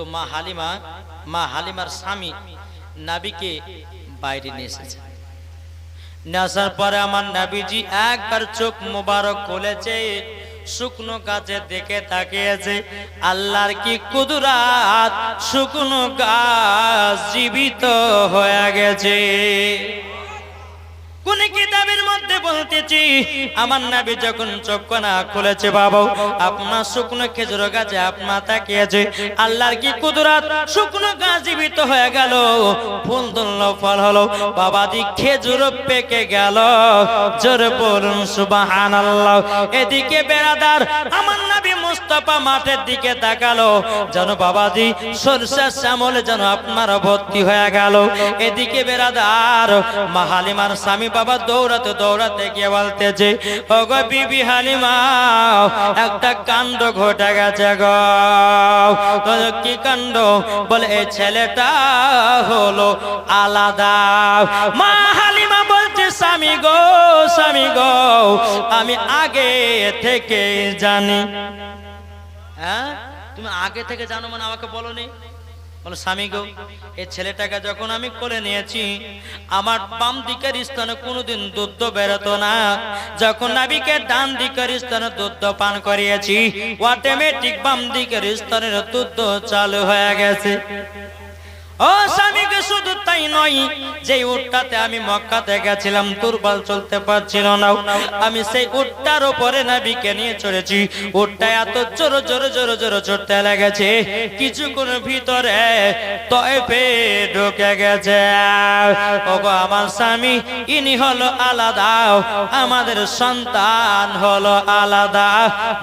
তো মা হালিমা, মা হালিমার স্বামী নাবিকে বাইরে নিয়ে এসেছে। আসার পরে আমার নাবিজি একবার চোখ মোবারক খুলেছে, শুকনো গাছে দেখে তাকিয়েছে, আল্লাহর কি কুদরাত, শুকনো গাছ জীবিত হয়ে গেছে। বাবা খেজুর পেকে গেল। জোরে বলুন সুবাহান আল্লাহ এদিকে বেড়াদার আমার নাবি মুস্তাফা মাঠের দিকে তাকালো, যেন বাবাজি সরষার শ্যামলে যেন আপনার ভর্তি হয়ে গেল। এদিকে বেড়াদার মাহালিমার স্বামী বাবা দৌড়াতে দৌড়াতে গিয়ে বলতেছে ও গো বিবি হালিমা, একটা কাণ্ড ঘটে গেছে গো। কি কাণ্ড? বলে, এই ছেলেটা হলো আলাদা। মা হালিমা বলছে, স্বামী গো স্বামী গো, আমি আগে থেকে জানি। হ্যাঁ? তুমি আগে থেকে জানো মানে আমাকে বলো নি বলো, স্বামী গো, এই ছেলেটাকে যখন আমি কোলে নিয়েছি, আমার বাম দিকের স্থানে কোনোদিন দুধ বেরোতো না। যখন নাবিকে ডান দিকের স্থানে দুধ পান করিয়েছি অটোমেটিক বাম দিকের স্থানের দুধ চালু হয়ে গেছে। ও স্বামীকে শুধু তাই নয় যে উটটাতে আমি মক্কাতে গেছিলাম, দুর্বল চলতে পারছিল না। আমি সেই উটটার উপরে নাবিকে নিয়ে চড়েছি। উটটা এত জোর জোর জোর জোর চড়তে লেগেছে, কিছুক্ষণ ভিতরে তয়পে ঢুকে গেছে। ও গো আমার স্বামী, ইনি হলো আলাদা, আমাদের সন্তান হলো আলাদা।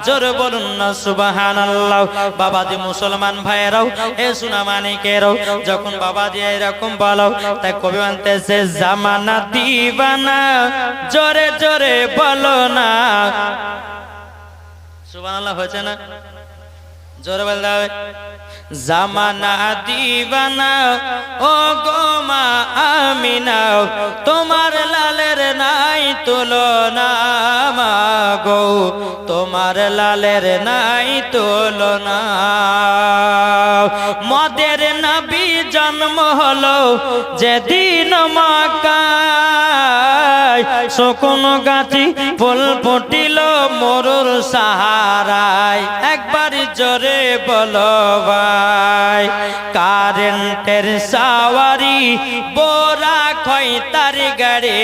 জোর বলুন না সুবাহান আল্লাহ বাবাজি মুসলমান ভাইয়েরাও, এ সুনা মানিকেরাও যখন বাবা দিয়ে এরকম বলো তাই কবি আনতেছে জামানা দিবানা, জোরে জোরে বলো না। সুবহানাল্লাহ, হয়েছে না? জোরে বলতে হবে। জামানা দিবানা ও গোমা আমিনা, তোমার লালের নাই তুলনা মা গো তোমার লালের নাই তুলনা। মদের নবী জন্ম হলো যেদিন মাকায় শকুন গাছি ফুল ফুটিল মরুর সাহারায়। একবার জোরে বলো ভাই কারেন্টের সাওয়ারি খয় তার গাড়ি,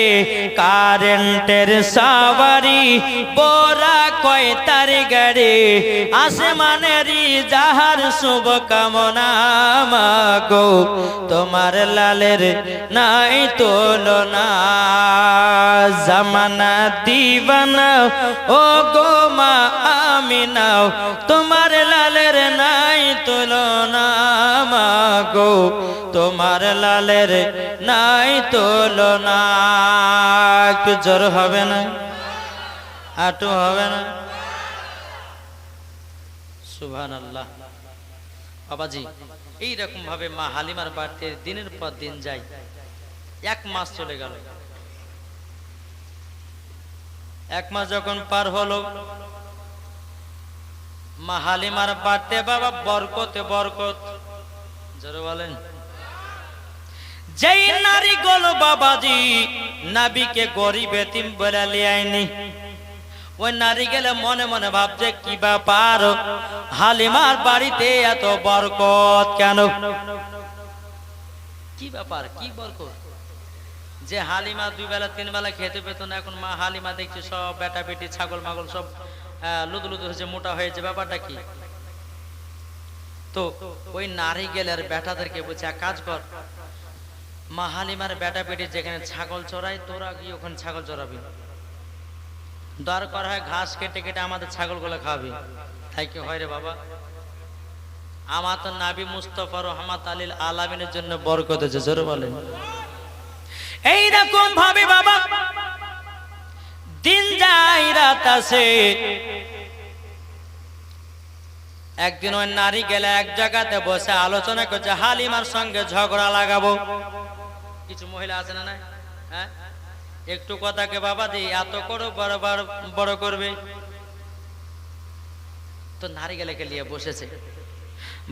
কারেন্টের সাওয়ারি, বোরা কয় তার গাড়ি, আসমানেরই যাহার শুভ কামনা তোমার লালের নাই তুলনা। জামানা দিবানা ও গো মা আমি নাও তোমার লালের নাই তুলনা মাগো। তোমার লালের নাই তুলনা। জ্বর হবে না? হাঁটু হবে না? সুভান আল্লাহ বাবাজি এইরকম ভাবে মা হালিমার বাড়িতে দিনের পর দিন যায়। এক মাস চলে গেল। এক মাস যখন পার হলো, মা হালিমার বাড়িতে বাবা বরকতে বরকত। জোরে বলেন। যেই নারী গল বাবাজি নাবিকে গরিব এতিম বলে লিয়াইনি ওই নারী গেলে মনে মনে ভাবছে কি ব্যাপার? হালিমার বাড়িতে এত বরকত কেন? কি ব্যাপার? কি বরকত? যে হালিমা দুই বেলা তিন বেলা খেতে পেত না এখন মা হালিমা দেখছে সব বেটা বেটি ছাগল মাগল সব আহ, লুদু লুদু হয়েছে মোটা হয়েছে ব্যাপারটা কি? তো ওই নারী গেলে আর বেটাদেরকে বলছে এক কাজ কর মা হালিমার বেটা বেটি যেখানে ছাগল চড়ায়, তোরা গিয়ে ওখানে ছাগল চড়াবি। দরকার হয় ঘাস কেটে কেটে আমাদের ছাগলগুলো খাবি তাই কি হয় রে বাবা? আমার তো নাবি মুস্তফা রহমাত আলীল আলামিনের জন্য বরকত হয়েছে জোরে বলে এইরকম ভাবে বাবা, দিন যায় রাত আসে। একদিন ওই নারী গেলে এক জায়গাতে বসে আলোচনা করছে, হালিমার সঙ্গে ঝগড়া লাগাবো। কিছু মহিলা আছে না না হ্যাঁ? একটু কথাকে বাবা দি, এত করো, বড় বড় করবে। তো নারী গেলেকে নিয়ে বসেছে?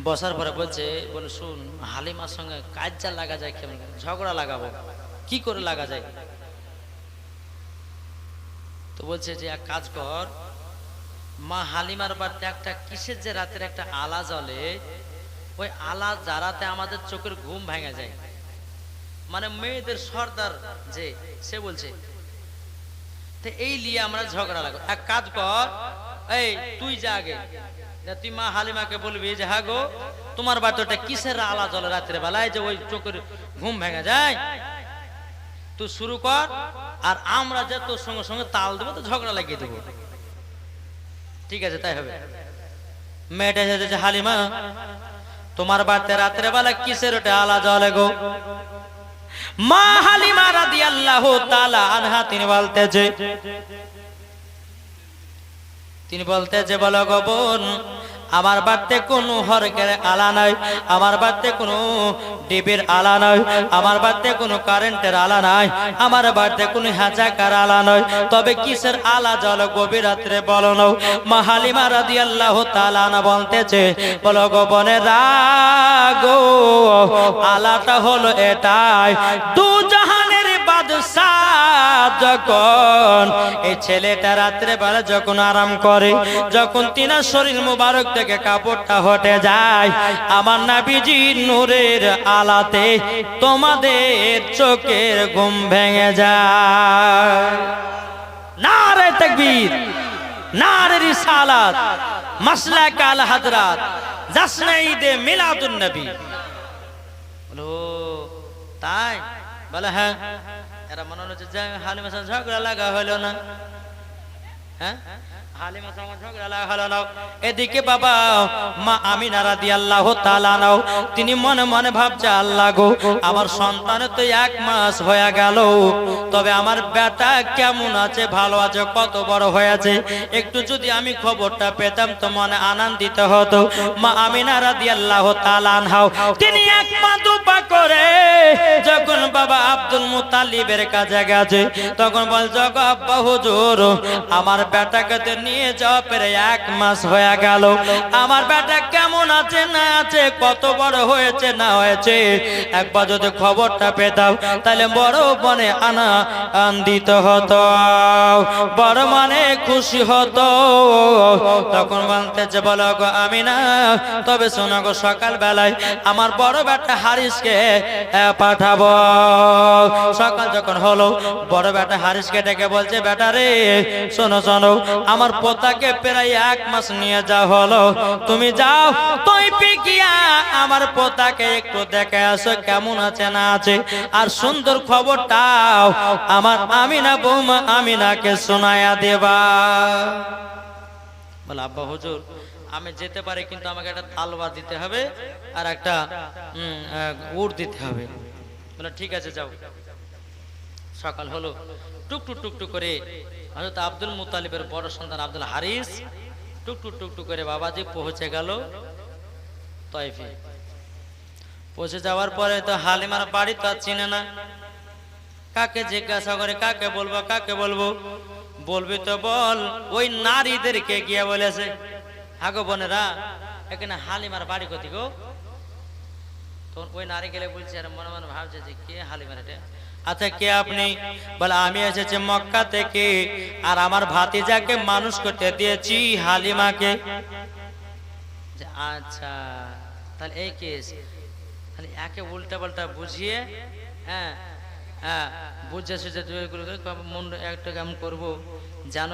বসার পরে বলছে, বলে, শুন, হালিমার সঙ্গে কাজ যা লাগা যায় কেমন ঝগড়া লাগাবো। কি করে লাগা যায়? তো বলছে যে, এক কাজ কর, মা হালিমার বাড়িতে একটা কিসের যে রাতের একটা আলা জ্বলে, ওই আলা জারাতে আমাদের চোখের ঘুম ভেঙে যায়। মানে মেয়েদের সর্দার যে, সে বলছে এই নিয়ে আমরা ঝগড়া লাগো এক কাজ কর, এই তুই যা আগে। তুই মা হালিমাকে বলবি, যে হ্যাঁ গো, তোমার বাচ্চাটা কিসের আলা জ্বলে রাত্রে বেলায় যে ওই চোখের ঘুম ভেঙে যায়? তুই শুরু কর, আর আমরা যে তোর সঙ্গে সঙ্গে তাল দেবো, তো ঝগড়া লাগিয়ে দেবো। ঠিক আছে, তাই হবে। মেয়েটা এসেছে হালিমা, তোমার বাড়িতে রাত্রে বেলা কিসের ওটা আলা জ্বলে গো? মা হালিমা রাদিয়াল্লাহু তাআলা আনহা তিনি বলতেছে তিনি বলতেছে বলো গো বোন আমার বাড়িতে কোনো হরকের আলা নাই, আমার বাড়িতে কোনো ডিবির আলা নাই, আমার বাড়িতে কোনো কারেন্টের আলা নাই, আমার বাড়িতে কোনো হ্যাচাকার আলা নয় তবে কিসের আলা জল গভীর রাত্রে বলো নাও মা হালিমা রাদিয়াল্লাহু তাআলা না বলতেছে, বলো গো বনে রাগো, আলাটা হলো এটাই। দু জাহানের যখন এই ছেলেটা রাত্রে বেলা যখন আরাম করে, যখন তিনার শরীর মুবারক থেকে কাপড়টা হটে যায়, আমার নাবিজি নূরের আলাতে তোমাদের চোখের ঘুম ভেঙে যায়। নারে তাকবীর, নারে রিসালাত, মাসলাক আল হাজরাত মিলাদুন নবী। বলো, তাই? বলে হ্যাঁ। এরা মনে হচ্ছে যে হালিমের সাথে ঝগড়া লাগা হলো না। হ্যাঁ? এদিকে বাবা, মা তিনি মনে মনে ভাবছে, আল্লাহ আমার সন্তানের তো এক মাস হয়ে তবে আমার বেটা কেমন আছে, ভালো আছে, কত বড় হয়েছে, একটু যদি আমি খবরটা পেতাম তো মনে আনন্দিত হতো। মা আমিনা রাদিয়াল্লাহু তাআলা আনহাও তিনি এক করে যখন বাবা আব্দুল মুতালিবের কাছে গেছে, তখন বলছে আব্বা, হুজুর, আমার বেটাকে নিয়ে যাওয়া পেরে এক মাস হয়ে গেল। আমার বেটা কেমন আছে, না আছে, কত বড় হয়েছে, না হয়েছে, একবার যদি খবরটা পেতাম তাহলে বড় মনে আনা আনন্দিত হতো। বড় মানে খুশি হতো। তখন গো আমি না তবে শোনো গো সকাল বেলায় আমার বড় বেটা হারিসকে পাঠাবো। সকাল যখন হলো, বড় বেটা হারিসকে ডেকে বলছে, বেটা রে, শোনো শোনো আমার পোতাকে প্রায় এক মাস নিয়ে যাও হলো। তুমি যাও তুই পিকিয়া আমার পোতাকে একটু দেখে আসো কেমন আছে না আছে। আর সুন্দর খবরটাও আমার আমিনা বৌমা আমিনাকে শোনায়া দেবা। বলে আব্বা হুজুর আমি যেতে পারি কিন্তু আমাকে একটা তালবার দিতে হবে আর একটা আহ, দিতে হবে। বলে ঠিক আছে যাও। সকাল হলো। টুকটুক টুকটুক করে হযরত আব্দুল মুতালিবের বড় সন্তান আব্দুল হারিস টুকটুক টুকটুক করে বাবাজি পৌঁছে গেল তয়ফে। পৌঁছে যাওয়ার পরে তো হালিমার বাড়ি তো আর চিনে না। কাকে জিজ্ঞাসা করে, কাকে বলব কাকে বলব? বলবি তো বল, ওই নারীদেরকে গিয়ে বলেছে, হাগো বোনেরা, এখানে হালিমার বাড়ি কতি গো? তখন ওই নারী গেলে বলছে, আর মনে মনে ভাবছে যে কে হালিমার এটা? আচ্ছা কে আপনি? বলে, আমি এসেছি মক্কা থেকে। আর আমার ভাতিজাকে মানুষ করতে দিয়েছি হালিমাকে। আচ্ছা তাহলে এই কেস। তাহলে একে উল্টা পাল্টা বুঝিয়ে হ্যাঁ হ্যাঁ বুঝে সুঝে মন একটা কেমন করব। যেন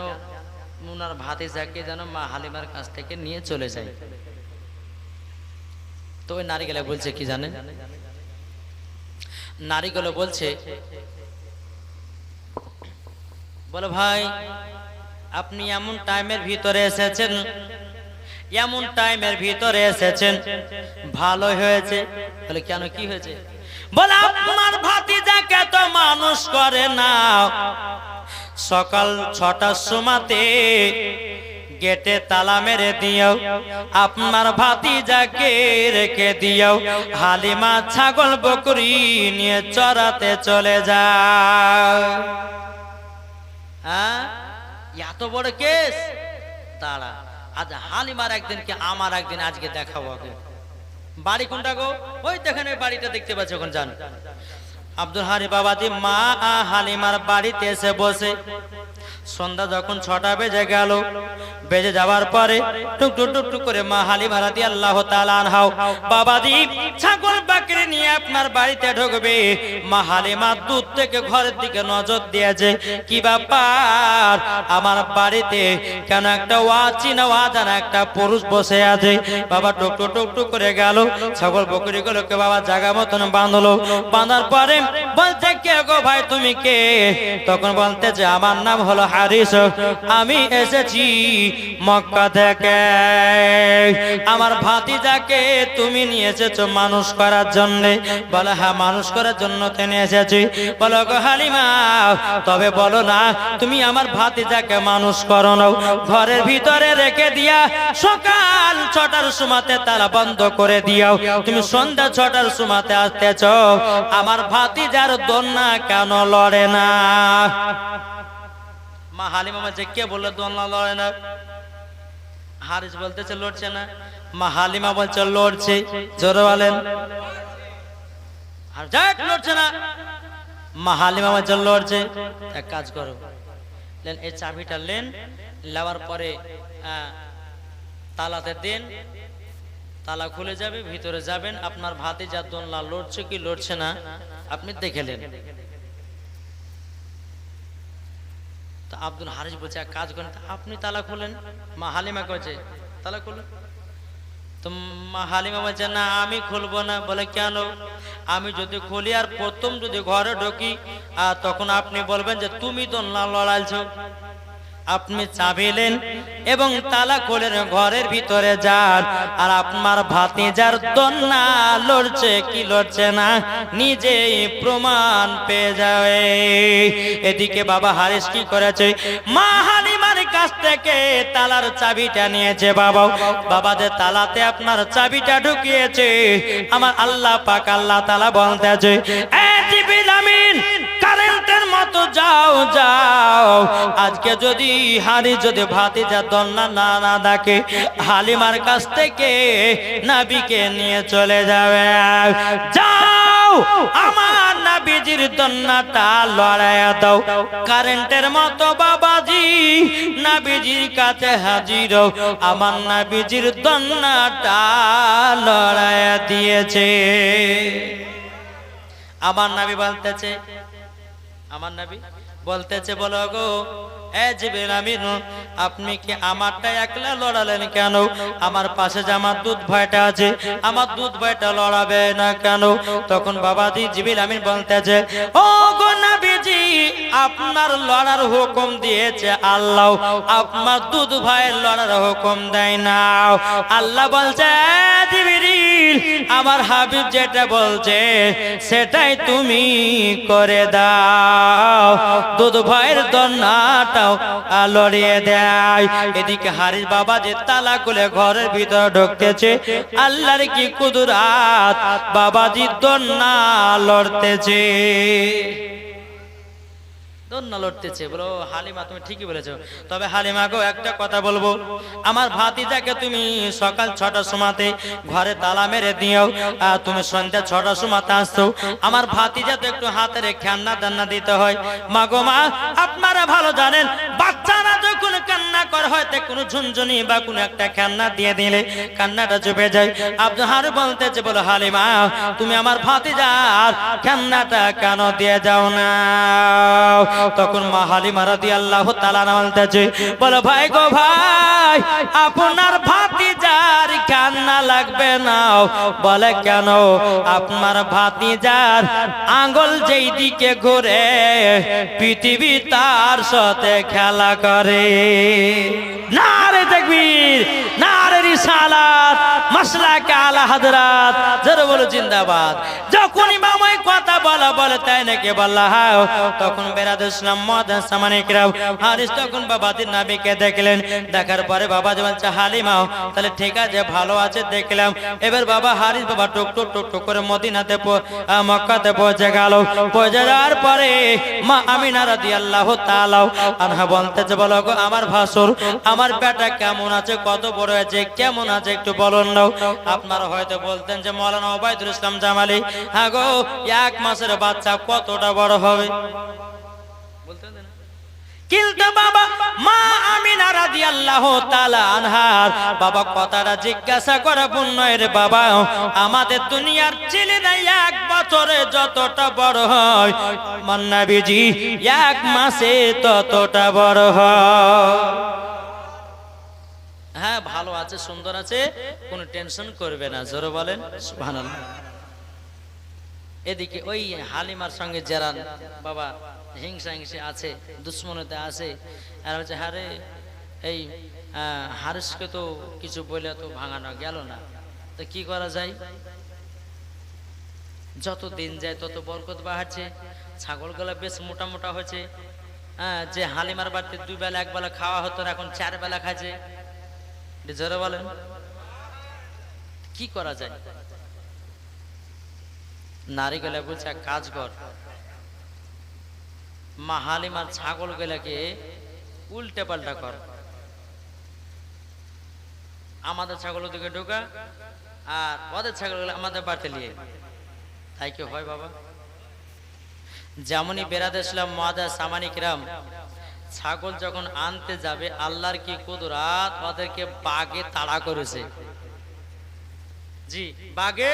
ওনার ভাতিজাকে যেন মা হালিমার কাছ থেকে নিয়ে চলে যায়। তো ওই নারীগুলো বলছে, কি জানে? নারীগুলো বলছে, বলো ভাই, আপনি এমন টাইমের ভিতরে এসেছেন, এমন টাইমের ভিতরে এসেছেন ভালো হয়েছে, বলে কেন, কি হয়েছে? বলে আপনার ভাতিজাকে তো মানুষ করে না। সকাল ছটার সময়তে গেটে তালা মেরে দিও। আপনার ভাতিজাকে রেখে দিও। হালিমা ছাগল বকরি নিয়ে চড়াতে চলে যাও। হ্যাঁ? এত বড় কেস? দাঁড়া, আজ হালিমার একদিন কি আমার একদিন, আজকে দেখাবো ওকে বাড়ি কোনটা গো? ওই দেখেন, ওই বাড়িটা দেখতে পাচ্ছ ওখানে যান আব্দুল হারি বাবাজি মা হালিমার বাড়িতে এসে বসে। সন্ধ্যা যখন ছটা বেজে গেল, বেজে যাওয়ার পরে টুক টুক টুক টুক করে মা হালিমা রাদি আল্লাহ তালানহাও বাবাজি ছাগল বাকরি নিয়ে আপনার বাড়িতে ঢুকবে। মা হালিমা দুধ থেকে ঘরের দিকে নজর দিয়েছে, কি ব্যাপার? আমার বাড়িতে কেন একটা ওয়াচিনা ওয়াজানা একটা পুরুষ বসে আছে? বাবা টুক টুক টুক টুক করে গেল, ছাগল বকরি গুলোকে বাবা জায়গা মতন বাঁধলো। বাঁধার পরে বলতে কে গো ভাই তুমি কে? তখন বলতে যে আমার নাম হলো হারিস। আমি এসেছি মক্কা থেকে। আমার ভাতিজাকে তুমি নিয়ে এসেছ মানুষ করার জন্য। বলে হ্যাঁ মানুষ করার জন্য তিনি এসেছি। বলো গো হালিমা, তবে বলো না, তুমি আমার ভাতিজাকে মানুষ করো না ঘরের ভিতরে রেখে দিয়া সকাল ছটার সময়তে তারা বন্ধ করে দিয়াও। তুমি সন্ধ্যা ছটার সময়তে আসতেছ। আমার ভাতিজার দন্না কেন লড়ে না? মা হালিমা বলছে, কে বলল দোলনা লড়ে না? হারিস বলতেছে, লড়ছে না। মা হালিমা বলছে, লড়ছে। জোরে বলেন। আর লড়ছে না। মা হালিমা বলছে, লড়ছে। এক কাজ করো। লেন, এই চাবিটা লেন নেওয়ার পরে তালাতে দেন। তালা খুলে যাবে, ভিতরে যাবেন, আপনার ভাতে যা দোলনা লড়ছে কি লড়ছে না, আপনি দেখে নেন। তা আব্দুল হারিস বলছে, এক কাজ করেন আপনি তালা খুলেন? মা হালিমা কয়েছে তালা খুলেন। তো মা হালিমা বলছে, না, আমি খুলবো না। বলে, কেন? আমি যদি খুলি আর প্রথম যদি ঘরে ঢুকি আর তখন আপনি বলবেন যে, তুমি তো না লড়াইছো। আপনি চাবিলেন এবং তালা খোলেন ঘরের ভিতরে যান। আর আপনার ভাতিজার দন্না লড়ছে কি লড়ছে না, নিজেই প্রমাণ পেয়ে যাবে। এদিকে বাবা হারিস কি করেছে? মা হালিমার কাছ থেকে তালার চাবিটা নিয়েছে বাবা। বাবাদের তালাতে আপনার চাবিটা ঢুকিয়েছে। আমার আল্লাহ পাক আল্লাহ তালা বলতেছে, এ জিবিল আমিন কারেন্টের মতো যাও যাও। আজকে যদি হারি যদি ভাতি যা দন্না না না ডাকে, হালিমার কাছ থেকে নাবিকে নিয়ে চলে যাবে। যাও, আমার নাবিজির দন্নাটা লড়াই দাও। কারেন্টের মতো বাবাজি, নাবিজির কাছে হাজির আমার নাবিজির দন্নাটা লড়াই দিয়েছে। আমার নাবি বলতেছে আমার নাবি বলতেছে বলো গো আপনি কি আমারটা একলা লড়ালেন কেন? আমার পাশে যে আমার দুধ ভয়টা আছে, আমার দুধ ভয়টা লড়াবে না কেন? তখন বাবাজি জিবির আমিন বলতেছে, ও গো নাবিজি, আপনার লড়ার হুকুম দিয়েছে আল্লাহ। আপনার দুধ ভাইয়ের লড়ার হুকুম দেয় না। আল্লাহ বলছে আমার হাবিব যেটা বলছে, সেটাই তুমি করে দাও। দুধ ভাইয়ের দন্নাটাও লড়িয়ে দেয়। এদিকে হারিস বাবা যে তালা খুলে ঘরের ভিতরে ঢুকতেছে, আল্লাহর কি কুদুরাত? বাবাজি দন্না লড়তেছে। দন্না লড়তেছে। বলো, হালিমা, তুমি ঠিকই বলেছ। তবে হালিমা গো, একটা কথা বলব। আমার ভাতিজাকে তুমি সকাল ছটার সময়তে ঘরে তালা মেরে দিও, আর তুমি সন্ধ্যা ছটার সময়তে আসছো আমার ভাতিজা তো একটু হাতে রেখে খেন্না দান্না দিতে হয়। মা গো মা, আপনারা ভালো জানেন, বাচ্চারা কান্না করে, হয়তো কোনো ঝুনঝুনি বা কোনো একটা খেন্না দিয়ে দিলে কান্নাটা চুপে যায়। আপনি হারু বলতেছে, বলো, হালিমা, তুমি আমার ভাতিজার খেন্নাটা কেন দিয়ে যাও না? তখন মা হালিমা রাদি আল্লাহ তালা বলতেছে, বলো, ভাই গো ভাই, আপনার ভাতিজার কান্না লাগবে না। বলে, কেন? আপনার ভাতিজার আঙ্গল যেই দিকে ঘুরে, পৃথিবী তার সাথে খেলা করে। নারে না রে রিসালাত মাসলাকে আলা হাজরাত, জোরে বলো জিন্দাবাদ। যখনই মামাই কথা বলা বলে, তাই নাকি বললা, হাও, তখন বেরাদ ইসলাম মদ সামানিকরাও হারিস তখন বাবাজির নাবিকে দেখলেন। দেখার পরে বাবা যে বলছে হালিমাও তাহলে ঠিক আছে, ভালো আছে, দেখলাম। এবার বাবা হারিস বাবা টুক টুক টুক টুক করে মদিনাতে মক্কাতে পৌঁছে গেল। পৌঁছে যাওয়ার পরে মা আমিনা রাদিয়াল্লাহু তাআলা আনহা বলতেছে, বলো গো, আমার ভাসুর, আমার বেটা কেমন আছে, কত বড় হয়েছে, কে কেমন আছে একটু বলুন নাও। আপনারা হয়তো বলতেন যে মৌলানা ওবায়দুল ইসলাম জামালি হ্যাঁ গো, এক মাসের বাচ্চা কতটা বড় হবে? জিজ্ঞাসা বাবা, আমাদের দুনিয়ার এক বছরে যতটা বড় হয়। মান্নাবিজি এক মাসে ততটা বড় হয়। হ্যাঁ ভালো আছে সুন্দর আছে কোনো টেনশন করবে না জোরে বলেন সুবহানাল্লাহ। এদিকে ওই হালিমার সঙ্গে জেরান বাবা হিংসা হিংসে আছে দুশ্মনতে আছে আর হচ্ছে হারে এই আহ, হারিসকে তো কিছু বলে তো ভাঙানো গেল না তো কি করা যায়? যত দিন যায় তত বরকত বাড়ছে ছাগলগুলো বেশ মোটা মোটা হয়েছে হ্যাঁ যে হালিমার বাড়িতে দুই বেলা এক বেলা খাওয়া হতো এখন চার বেলা খাচ্ছে জোরে বলেন। কি করা যায়? নারী গেলে বলছে কাজ কর। মা হালিমার ছাগল গেলাকে উল্টে পাল্টা কর। আমাদের ছাগল ওদিকে ঢোকা আর ওদের ছাগলগুলো আমাদের বাড়িতে নিয়ে তাই কি হয় বাবা? যেমনই বেড়াতে এসলাম মহাদা সামানিক রাম ছাগল যখন আনতে যাবে, আল্লাহর কি কুদরাত? ওদেরকে বাগে তাড়া করেছে। জি, বাগে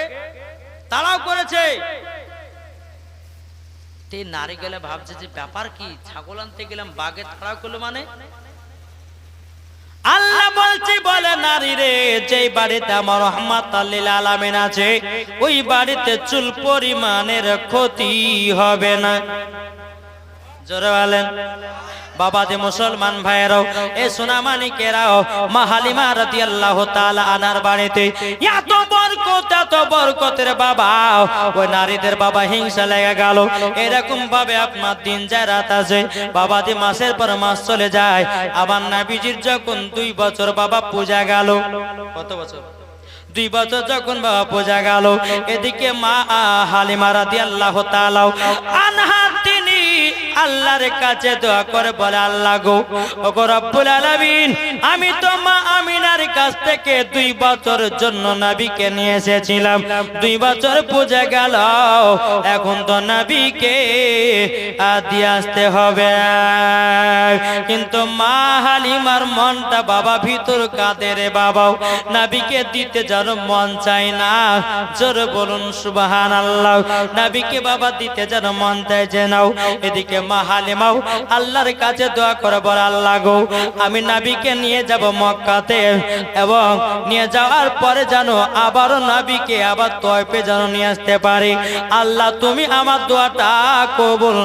তাড়াও করেছে। তে নারী গেলে ভাবছে যে, ব্যাপার কি? ছাগল আনতে গেলাম, বাগে তাড়াও করল মানে? আল্লাহ বলছি, বলে নারী রে, যেই বাড়িতে আমার রহমাত আলামিন আছে, ওই বাড়িতে চুল পরিমাণের ক্ষতি হবে না। মুসলমান ভাইয়েরাও, এ সোনামানিকেরাও আনার বাড়িতে, এত বরকত, এত বরকতের বাবা। ওই নারীদের বাবা হিংসা লেগে গেল। এরকম ভাবে আপনার দিন যায়, রাত মাসের পর মাস চলে যায়, আবার নাবিজির যখন দুই বছর বাবা পূজা গেল। কত বছর? দুই বছর যখন বাবা পূজা গেল, এদিকে মা হালিমা রাদিয়াল্লাহু তাআলা আনহা আল্লাহর কাছে দোয়া করে বলে আল্লাহ গো ওগো রব্বুল আলামিন আমি তো মা আমিনার কাছ থেকে দুই বছরের জন্য নবীকে নিয়ে এসেছিলাম। দুই বছর পূজা গেল এখন তো নবীকে আ, দিয়ে আসতে হবে। কিন্তু মা হালিমার মনটা বাবা ভিতর কাঁদে রে বাবা নাবিকে দিতে যেন মন চাই না। জোর বলুন সুবাহান আল্লাহ নাবিকে বাবা দিতে যেন মন চায় যে নাও এদিকে মা হালিমাও আল্লাহর কাছে দোয়া করে বল, আল্লাহ গো, আমি নাবিকে নিয়ে যাব মক্কাতে এবং নিয়ে যাওয়ার পরে যেন আবারও নাবিকে আবার তয়পে যেন নিয়ে আসতে পারি। আল্লাহ, তুমি আমার দোয়াটা কবুল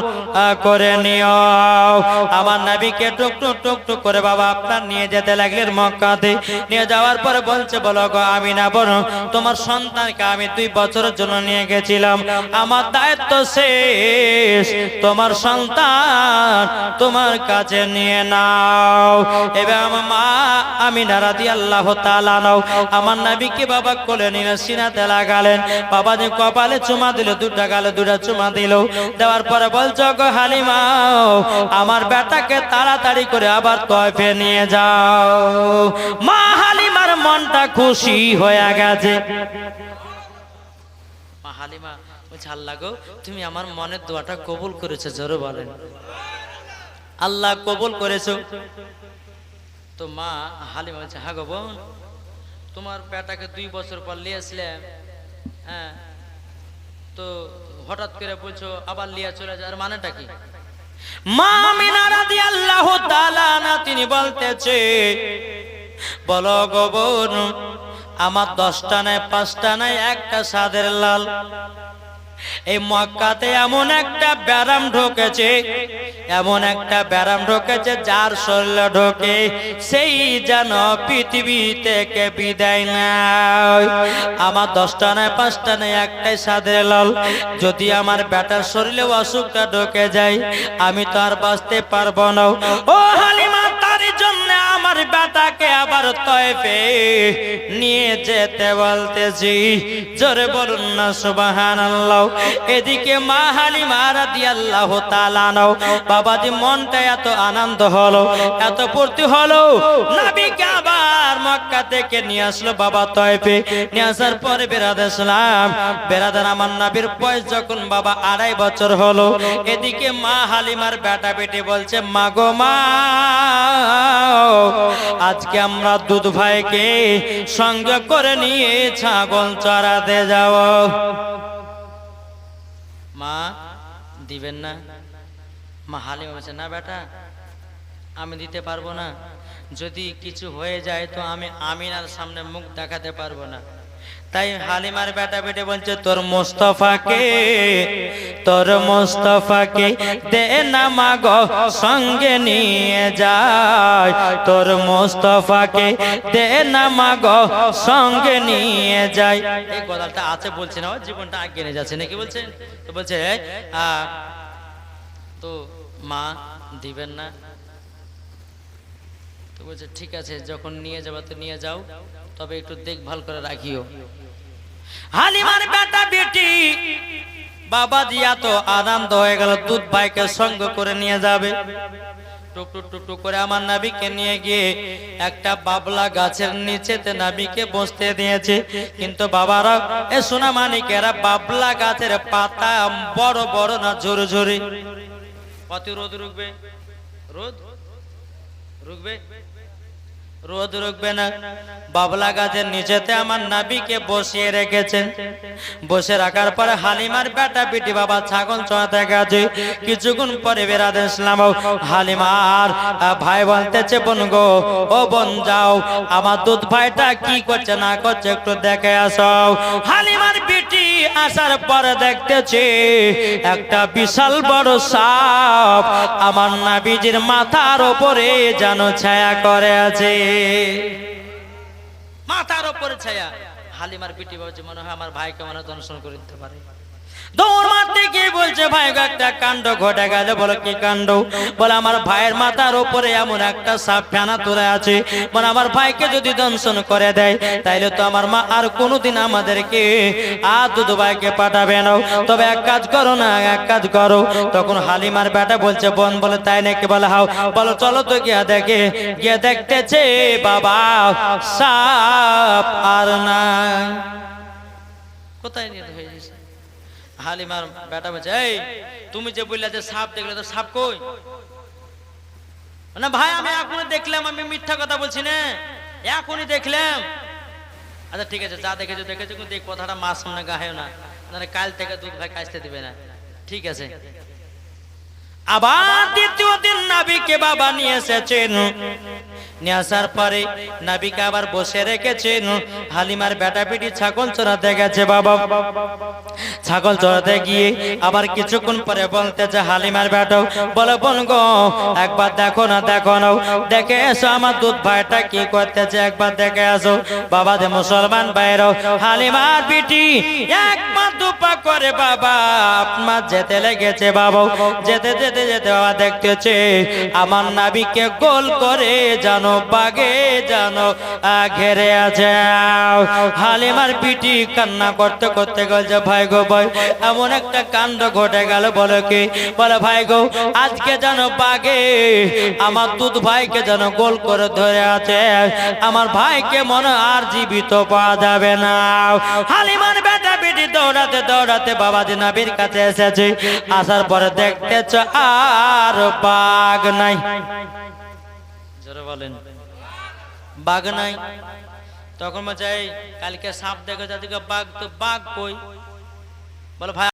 করে নিও। আমার নাবিকে টুক টুক টুক টুক করে বাবা আপনার নিয়ে যেতে লাগলেন মক্কাতে। নিয়ে যাওয়ার পরে বলছে, বলো গো, আমি না বলো তোমার সন্তানকে আমি দুই বছরের জন্য নিয়ে গেছিলাম। আমার দায়িত্ব শেষ, তোমার সন্তান তোমার কাছে নিয়ে নাও। আমার মা আমি নারাদি আল্লাহ তালা নাও আমার নাবিকে বাবা কোলে নিয়ে সিনাতে লাগালেন। বাবা যে কপালে চুমা দিল, দুটা গালে দুটা চুমা দিল। দেওয়ার পরে বলছো গো হালিমাও আমার বেটাকে তাড়াতাড়ি করে আবার তয়ফে নিয়ে যাও। মা হালিমার মনটা খুশি হয়ে গেছে। মা হালিমা বলছে আল্লাহ গো তুমি আমার মনের দোয়াটা কবুল করেছ, জোরে বলেন। আল্লাহ কবুল করেছ। তো মা হালিমা বলছে হ্যাঁ গো বোন, তোমার পেটাকে দুই বছর পর নিয়ে আসলাম হ্যাঁ? তো হঠাৎ করে বলছো, আবার লিয়া চলে যাওয়ার মানেটা কি? মা আমিনা রাদিয়াল্লাহু তাআলা না তিনি বলতেছে, বলো গো বোন, আমার দশটা নাই, পাঁচটা নাই, একটা সাদের লাল। এই মক্কাতে এমন একটা ব্যারাম ঢোকেছে, এমন একটা ব্যারাম ঢোকেছে যার শরীরে ঢোকে, সেই যেন পৃথিবী থেকে বিদায় নেয়। আমার দশটা নয়, পাঁচটা নয়, একটাই সাদের লাল। যদি আমার বেটার শরীরে অসুখটা ঢোকে যায়, আমি তো আর বাঁচতে পারব না। ও হালিমা! তাকে আবার তয়ফে নিয়ে যেতে বলতেছি। জোরে বলুন না সুবাহান এদিকে মা হালিমা রাদিয়াল্লাহু তাআলা নাও বাবাজি মনটা এত আনন্দ হলো, এত ফুর্তি হলো। নবীকে আবার মক্কা থেকে নিয়ে আসলো বাবা তয়ফে। নিয়ে আসার পরে বেরাদ ইসলাম বেরাদার আমার নবীর বয়স যখন বাবা আড়াই বছর হলো, এদিকে মা হালিমার বেটা বেটি বলছে, মা গো মা আজকে আমরা দুধ ভাইকে সঙ্গে করে নিয়ে ছাগল চড়াতে যাব। মা, দিবেন না? মা হালি বলছে, না বেটা, আমি দিতে পারব না। যদি কিছু হয়ে যায় তো আমি আমিনার সামনে মুখ দেখাতে পারব না। তাই হালিমার বেটা বেটে বলছে, তোর মোস্তফাকে তোর মোস্তফাকে দে না মাগ, সঙ্গে নিয়ে যায়। তোর মোস্তফাকে দে না মাগ, সঙ্গে নিয়ে যায়। এই কথাটা আছে বলছে না জীবনটা আগে নিয়ে যাচ্ছে। নাকি বলছেন তো বলছে তো মা দিবেন না? তো বলছে, ঠিক আছে, যখন নিয়ে যাবে তো নিয়ে যাও। তবে একটু দেখভাল করে রাখিও। হালিমার বেটা বেটি, বাবা দিয়া তো আনন্দ হয়ে গেল, দুধ ভাইকে সঙ্গ করে নিয়ে যাবে। টুক টুক টুক টুক করে আমার নাবিকে নিয়ে গিয়ে একটা বাবলা গাছের নিচেতে নাবিকে বসতে দিয়েছে। কিন্তু বাবারা, এ বাবলা গাছের পাতা বড় বড় না ঝরে রুকবে? রোদ? রোদ রুকবে না। বাবলা গাছের নিচেতে আমার নাবিকে বসিয়ে রেখেছেন বসে রাখার পরে হালিমার বেটা পিটি বাবা ছাগল চড়াতে গেছে। কিছুক্ষণ পরে বেরাতে ইসলাম হালিমার ভাই বলতেছে, বোন গো, ও বোন যাও। আমার দুধ ভাইটা কি করছে না করছে একটু দেখে আসো। হালিমার বিটি আসার পরে দেখতেছে, একটা বিশাল বড় সাপ আমার নাবিজির মাথার ওপরে যেন ছায়া করে আছে। মাথার ওপরে ছায়া। হালিমার পিটি বলছে মনে হয় আমার ভাইকে মনে অনুসরণ করে দিতে পারে। তবে এক কাজ করো না, এক কাজ করো। তখন হালিমার বেটা বলছে, বোন, বলে, তাই নাকি? বলে, হাও। বলো, চলো তো গিয়া দেখে, গিয়ে দেখতেছে বাবা সাপ আর না। কোথায় নিয়ে হালিমার বেটা বলছে, এই, তুমি যে বললে যে সাপ দেখলে তো সাপ কই? না ভাই, আমি এখনই দেখলাম, আমি মিথ্যা কথা বলছি না। এখনই দেখলাম। আচ্ছা ঠিক আছে, যা দেখেছ দেখেছ, কিন্তু এই কথাটা মার সামনে গাহেও না। কাল থেকে দুধ ভাই কাচতে দিবে না। ঠিক আছে? আবার দ্বিতীয় দিন নাবিকে বাবা নিয়ে এসেছেন। নিয়ে আসার পরে নাবিকে আবার বসে হালিমার বেটা পিটি ছাগল গেছে আবার কিছুক্ষণ পরে বলতেছে হালিমার বলে, বোন গো, একবার দেখো না দেখো না। দেখে এসো আমার দুধ ভাইটা কি করতেছে, একবার দেখে আসো। বাবা দে মুসলমান বাইরও হালিমার পিটি একবার দুপা করে বাবা, আপনার যেতে লেগেছে বাবা। যেতে যেতে যেতে বাবা দেখতেছে আমার নাবিকে গোল করে জানো বাগে জানো ঘেরে আছে। হালিমার পিটি কান্না করতে করতে গেছে ভাই গো ভাই, এমন একটা কাণ্ড ঘটে গেল, বলে কি? বলে, ভাই গো, আজকে যেন বাগে আমার দুধ ভাইকে যেন গোল করে ধরে আছে। আমার ভাইকে মনে আর জীবিত পাওয়া যাবে না। হালিমার বেটা বেটি দৌড়াতে দৌড়াতে বাবাজি নাবির কাছে এসেছে। আসার পরে দেখতেছ আর বাঘ নাই। জোরে বলেন, বাঘ নাই। তখন বলছে কালকে সাপ দেখে যাদিকে বাঘ তো বাঘ কই? বলে, ভাই